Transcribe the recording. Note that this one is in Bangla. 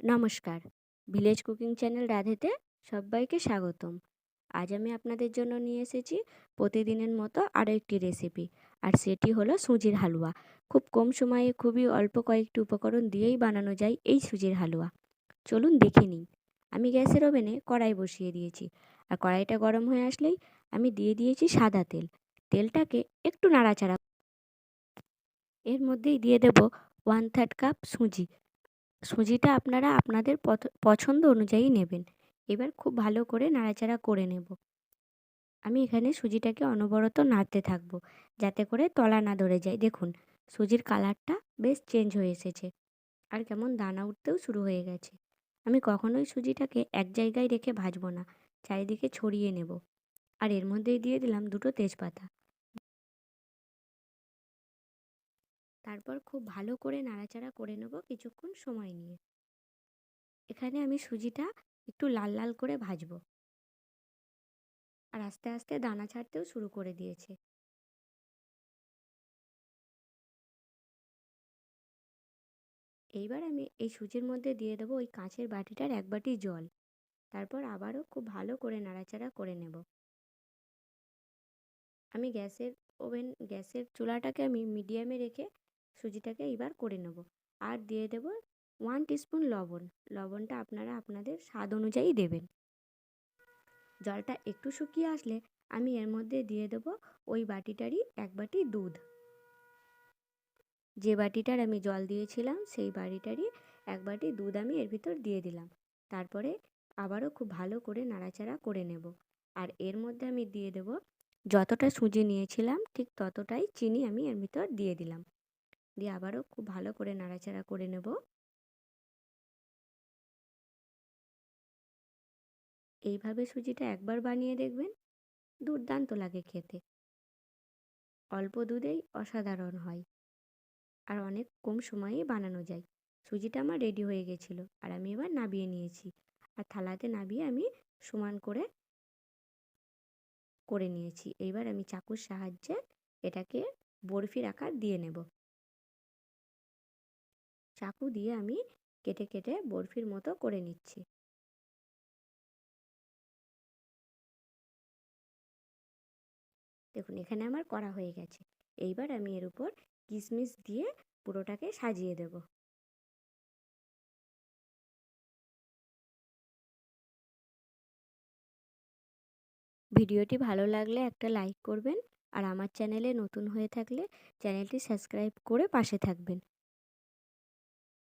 নমস্কার। ভিলেজ কুকিং চ্যানেল রাধেতে সবাইকে স্বাগতম। আজ আমি আপনাদের জন্য নিয়ে এসেছি প্রতিদিনের মতো আরও একটি রেসিপি আর সেটি হলো সুজির হালুয়া। খুব কম সময়ে খুবই অল্প কয়েকটি উপকরণ দিয়েই বানানো যায় এই সুজির হালুয়া। চলুন দেখে নিই। আমি গ্যাসের ওভেনে কড়াই বসিয়ে দিয়েছি, আর কড়াইটা গরম হয়ে আসলেই আমি দিয়ে দিয়েছি সাদা তেল। তেলটাকে একটু নাড়াচাড়া। এর মধ্যেই দিয়ে দেব ওয়ান থার্ড কাপ সুজি। সুজিটা আপনারা আপনাদের পছন্দ অনুযায়ী নেবেন। এবার খুব ভালো করে নাড়াচাড়া করে নেব। আমি এখানে সুজিটাকে অনবরত নাড়তে থাকব, যাতে করে তলা না ধরে যায়। দেখুন, সুজির কালারটা বেশ চেঞ্জ হয়ে এসেছে আর কেমন দানা উঠতেও শুরু হয়ে গেছে। আমি কখনোই সুজিটাকে এক জায়গায় রেখে ভাজবো না, চারিদিকে ছড়িয়ে নেব। আর এর মধ্যেই দিয়ে দিলাম দুটো তেজপাতা। তারপর খুব ভালো করে নাড়াচাড়া করে নেব কিছুক্ষণ সময় নিয়ে। এখানে আমি সুজিটা একটু লাল লাল করে ভাজবো। আর আস্তে আস্তে দানা ছাড়তেও শুরু করে দিয়েছে। এইবার আমি এই সুজির মধ্যে দিয়ে দেবো ওই কাঁচের বাটিটার এক বাটি জল। তারপর আবারও খুব ভালো করে নাড়াচাড়া করে নেব। আমি গ্যাসের ওভেন, গ্যাসের চুলাটাকে আমি মিডিয়ামে রেখে সুজিটাকে এবার করে নেব। আর দিয়ে দেব ওয়ান টিস্পুন লবণ। লবণটা আপনারা আপনাদের স্বাদ অনুযায়ী দেবেন। জলটা একটু শুকিয়ে আসলে আমি এর মধ্যে দিয়ে দেব ওই বাটিটারই এক বাটি দুধ। যে বাটিটার আমি জল দিয়েছিলাম সেই বাটিটারই এক বাটি দুধ আমি এর ভিতর দিয়ে দিলাম। তারপরে আবারও খুব ভালো করে নাড়াচাড়া করে নেব। আর এর মধ্যে আমি দিয়ে দেব যতটা সুজি নিয়েছিলাম ঠিক ততটাই চিনি আমি এর ভিতর দিয়ে দিলাম। দিয়ে আবারও খুব ভালো করে নাড়াচাড়া করে নেব। এইভাবে সুজিটা একবার বানিয়ে দেখবেন, দুর্দান্ত লাগে খেতে। অল্প দুধেই অসাধারণ হয় আর অনেক কম সময়েই বানানো যায়। সুজিটা আমার রেডি হয়ে গেছিল আর আমি এবার নাবিয়ে নিয়েছি আর থালাতে নাবিয়ে আমি সমান করে করে নিয়েছি। এইবার আমি চাকুর সাহায্যে এটাকে বরফির আকার দিয়ে নেব। চাকু দিয়ে আমি কেটে কেটে বরফির মতো করে নিচ্ছি। দেখুন, এখানে আমার করা হয়ে গেছে। এইবার আমি এর উপর কিশমিশ দিয়ে পুরোটাকে সাজিয়ে দেব। ভিডিওটি ভালো লাগলে একটা লাইক করবেন আর আমার চ্যানেলে নতুন হয়ে থাকলে চ্যানেলটি সাবস্ক্রাইব করে পাশে থাকবেন।